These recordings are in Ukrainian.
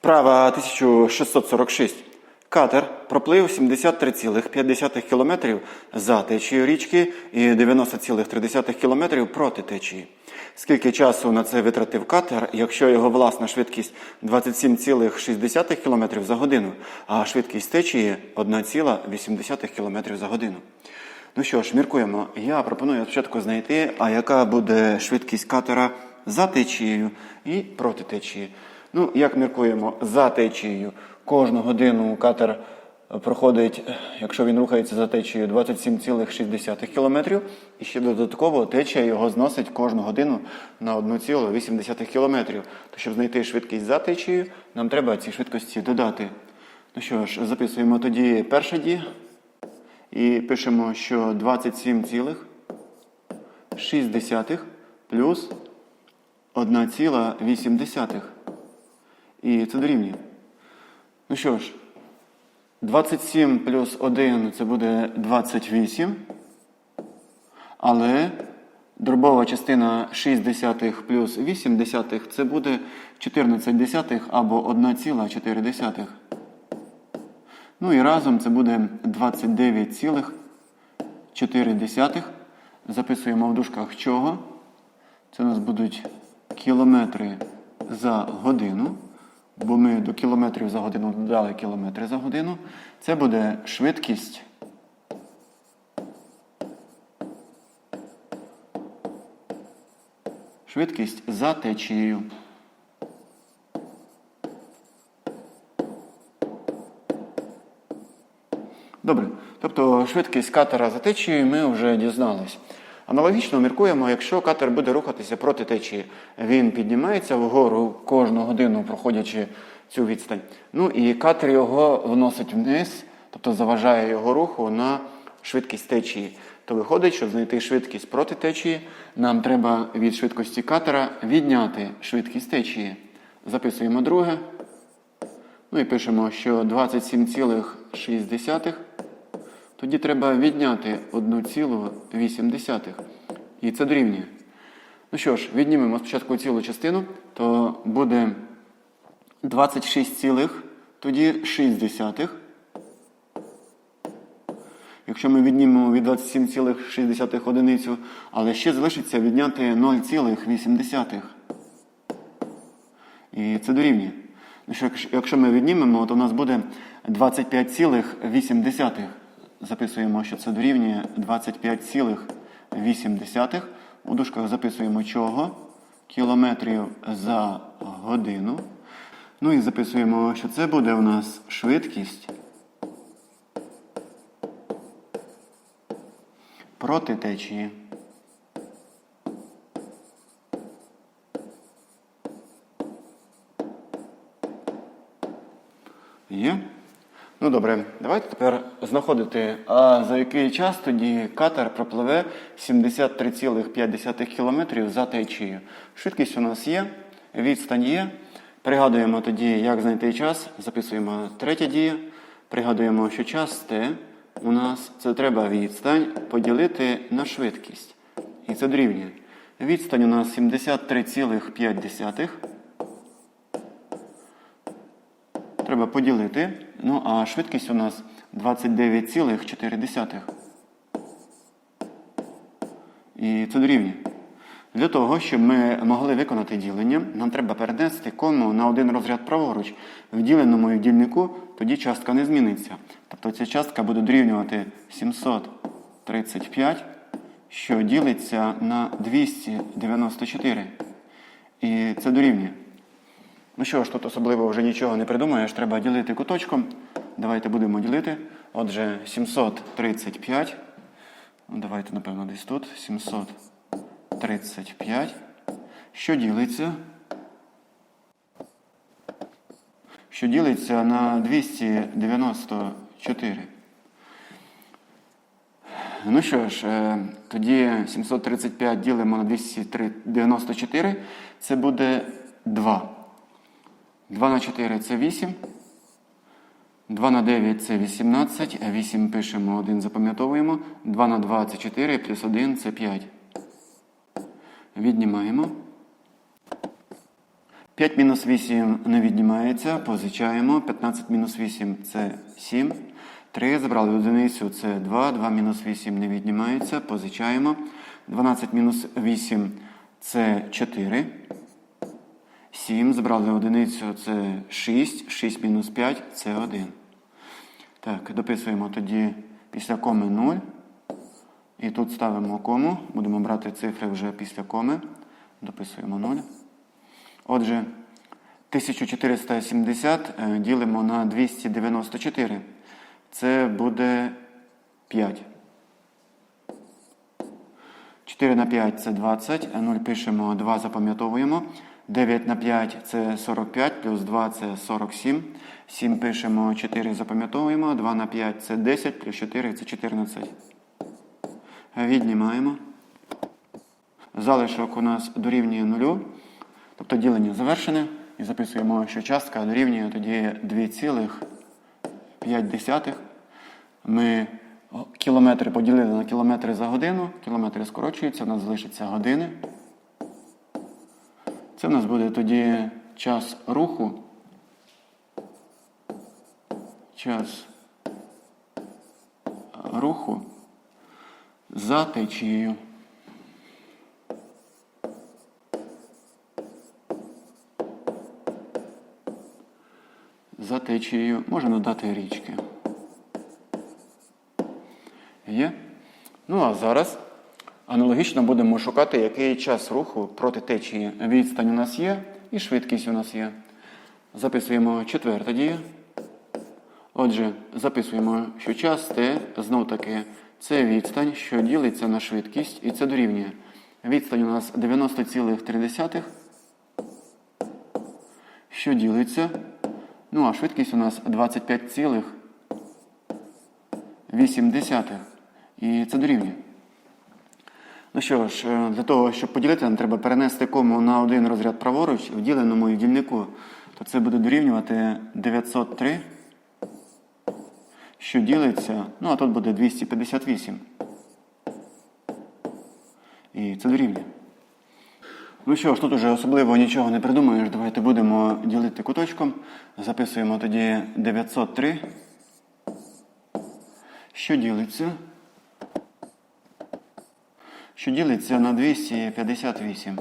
Вправа 1646. Катер проплив 73,5 км за течією річки і 90,3 км проти течії. Скільки часу на це витратив катер, якщо його власна швидкість 27,6 км за годину, а швидкість течії 1,8 км за годину? Ну що ж, міркуємо. Я пропоную спочатку знайти, а яка буде швидкість катера за течією і проти течії. Ну, як міркуємо, за течією кожну годину катер проходить, якщо він рухається за течією, 27,6 км, і ще додатково течія його зносить кожну годину на 1,8 км. То щоб знайти швидкість за течією, нам треба ці швидкості додати. Ну що ж, записуємо тоді перша дія. І пишемо, що 27,6 плюс 1,8. І це дорівнює. Ну що ж, 27 плюс 1 це буде 28. Але дробова частина 6 десятих плюс 8 десятих це буде 14 десятих або 1,4. Ну і разом це буде 29,4. Записуємо в дужках чого. Це у нас будуть кілометри за годину. Бо ми до кілометрів за годину додали кілометри за годину. Це буде швидкість. Швидкість за течією. Добре. Тобто швидкість катера за течією ми вже дізнались. Аналогічно міркуємо, якщо катер буде рухатися проти течії, він піднімається вгору кожну годину, проходячи цю відстань. Ну і катер його вносить вниз, тобто заважає його руху на швидкість течії. То виходить, щоб знайти швидкість проти течії, нам треба від швидкості катера відняти швидкість течії. Записуємо друге. Ну і пишемо, що 27,6. Тоді треба відняти 1,8. І це дорівнює. Ну що ж, віднімемо спочатку цілу частину, то буде 26, цілих, тоді 6 десятих. Якщо ми віднімемо від 27,6 одиницю, але ще залишиться відняти 0,8. І це дорівнює. Ну, що, якщо- Якщо ми віднімемо, то у нас буде 25,8. Записуємо, що це дорівнює 25,8. У дужках записуємо чого? Кілометрів за годину. Ну і записуємо, що це буде у нас швидкість проти течії. Є? Ну добре, давайте тепер знаходити, а за який час тоді катер пропливе 73,5 км за течією. Швидкість у нас є, відстань є. Пригадуємо тоді, як знайти час. Записуємо третя дія. Пригадуємо, що час Т у нас це треба відстань поділити на швидкість. І це дорівнює. Відстань у нас 73,5. Треба поділити. Ну, а швидкість у нас 29,4. І це дорівнює. Для того, щоб ми могли виконати ділення, нам треба перенести кому на один розряд праворуч. В діленому дільнику тоді частка не зміниться. Тобто ця частка буде дорівнювати 735, що ділиться на 294. І це дорівнює. Ну що ж, тут особливо вже нічого не придумаєш, треба ділити куточком. Давайте будемо ділити. Отже, 735. Ну, давайте, напевно, десь тут. 735. Що ділиться? Що ділиться на 294. Ну що ж, е, тоді 735 ділимо на 294. Це буде 2. 2 на 4 це 8. 2 на 9 це 18. 8 пишемо, 1 запам'ятовуємо. 2 на 2 це 4, плюс 1 це 5. Віднімаємо. 5 мінус 8 не віднімається, позичаємо. 15 мінус 8 це 7. 3 забрали одиницю, це 2. 2 мінус 8 не віднімається, позичаємо. 12 мінус 8 це 4. 7 забрали одиницю, це 6. 6 мінус 5 це 1. Так, дописуємо тоді після коми 0. І тут ставимо кому. Будемо брати цифри вже після коми. Дописуємо 0. Отже, 1470 е, ділимо на 294. Це буде 5. 4 на 5 це 20. 0 пишемо, 2 запам'ятовуємо. 9 на 5 це 45, плюс 2 це 47. 7 пишемо, 4 запам'ятовуємо. 2 на 5 це 10, плюс 4 це 14. Віднімаємо. Залишок у нас дорівнює нулю. Тобто ділення завершене. І записуємо, що частка дорівнює тоді 2,5. Ми кілометри поділили на кілометри за годину. Кілометри скорочуються, у нас залишиться години. Це в нас буде тоді час руху. Час руху за течією. За течією можна додати річки. Є? Ну а зараз аналогічно будемо шукати, який час руху проти течії. Відстань у нас є і швидкість у нас є. Записуємо четверта дія. Отже, записуємо, що час Т знов таки це відстань, що ділиться на швидкість, і це дорівнює. Відстань у нас 90,3, що ділиться. Ну, а швидкість у нас 25,8. І це дорівнює. Ну що ж, е, для того, щоб поділити, нам треба перенести кому на один розряд праворуч в діленому і в дільнику, то це буде дорівнювати 903, що ділиться, ну а тут буде 258. І це дорівнює. Ну що ж, тут уже особливо нічого не придумаєш. Давайте будемо ділити куточком. Записуємо тоді 903. Що ділиться? Що ділиться на 258.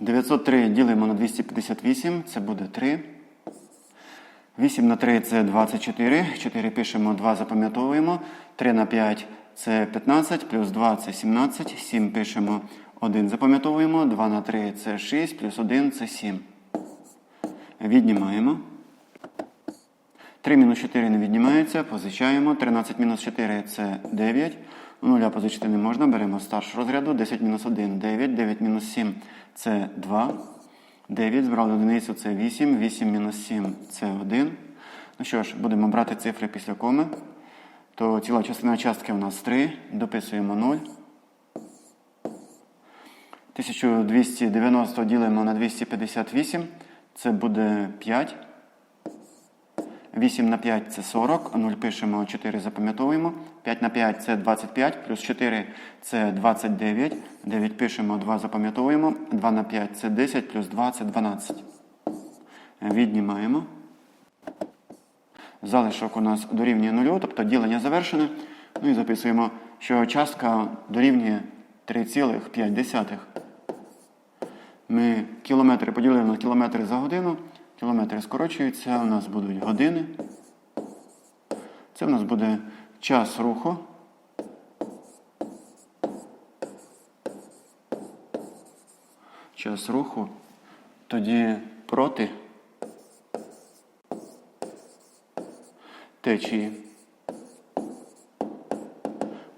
903 ділимо на 258, це буде 3. 8 на 3 це 24. 4 пишемо, 2 запам'ятовуємо. 3 на 5 це 15, плюс 2 це 17. 7 пишемо 1 запам'ятовуємо. 2 на 3 це 6, плюс 1 це 7. Віднімаємо. 3 мінус 4 не віднімається, позичаємо. 13 мінус 4 це 9. Нуля позичити не можна, беремо старш розряду. 10 мінус 1 9. 9 мінус 7 це 2. 9. Збрали одиницю це 8. 8 мінус 7 це 1. Ну що ж, будемо брати цифри після коми. То ціла частина частки у нас 3. Дописуємо 0. 1290 ділимо на 258. Це буде 5. 8 на 5 це 40, 0 пишемо, 4 запам'ятовуємо. 5 на 5 це 25, плюс 4 це 29. 9 пишемо, 2 запам'ятовуємо. 2 на 5 це 10, плюс 2 це 12. Віднімаємо. Залишок у нас дорівнює 0, тобто ділення завершене. Ну і записуємо, що частка дорівнює 3,5. Ми кілометри поділили на кілометри за годину. Кілометри скорочуються, у нас будуть години. Це у нас буде час руху. Час руху. Тоді проти течії.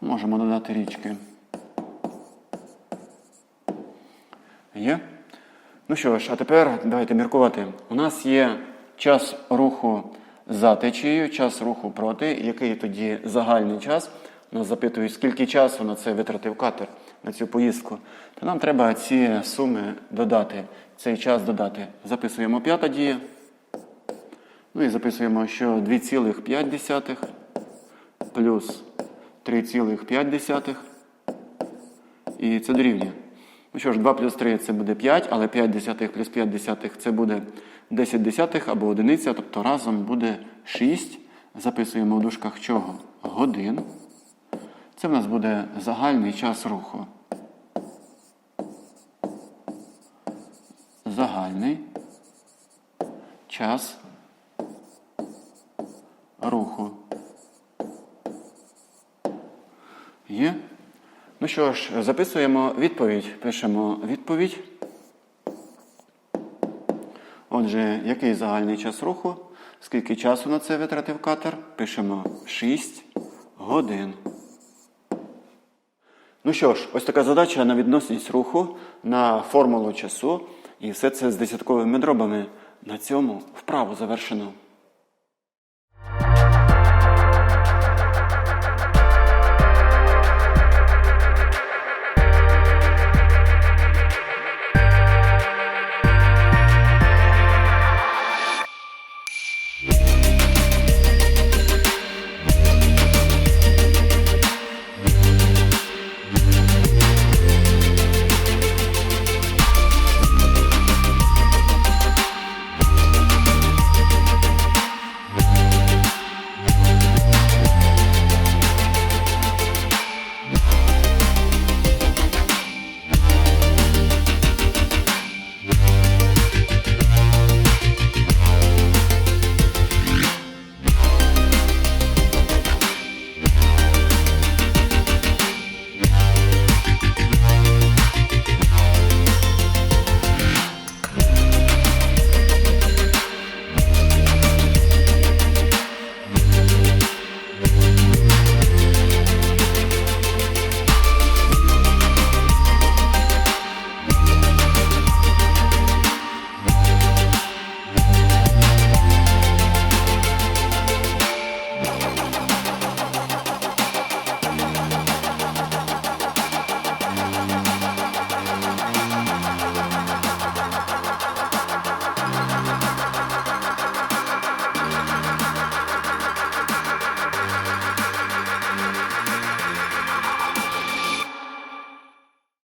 Можемо додати річки. Є? Ну що ж, а тепер давайте міркувати. У нас є час руху за течією, час руху проти. Який тоді загальний час? Нас запитують, скільки часу на це витратив катер на цю поїздку. То нам треба ці суми додати, цей час додати. Записуємо п'ята дія. Ну і записуємо, що 2,5 плюс 3,5. І це дорівнює. Ну що ж, 2 плюс 3 це буде 5, але 5 десятих плюс 5 десятих це буде 10 десятих або одиниця, тобто разом буде 6. Записуємо в дужках чого? Годин. Це в нас буде загальний час руху. Загальний час руху. Є? Ну що ж, записуємо відповідь. Пишемо відповідь. Отже, який загальний час руху? Скільки часу на це витратив катер? Пишемо 6 годин. Ну що ж, ось така задача на відносність руху, на формулу часу. І все це з десятковими дробами. На цьому вправу завершено.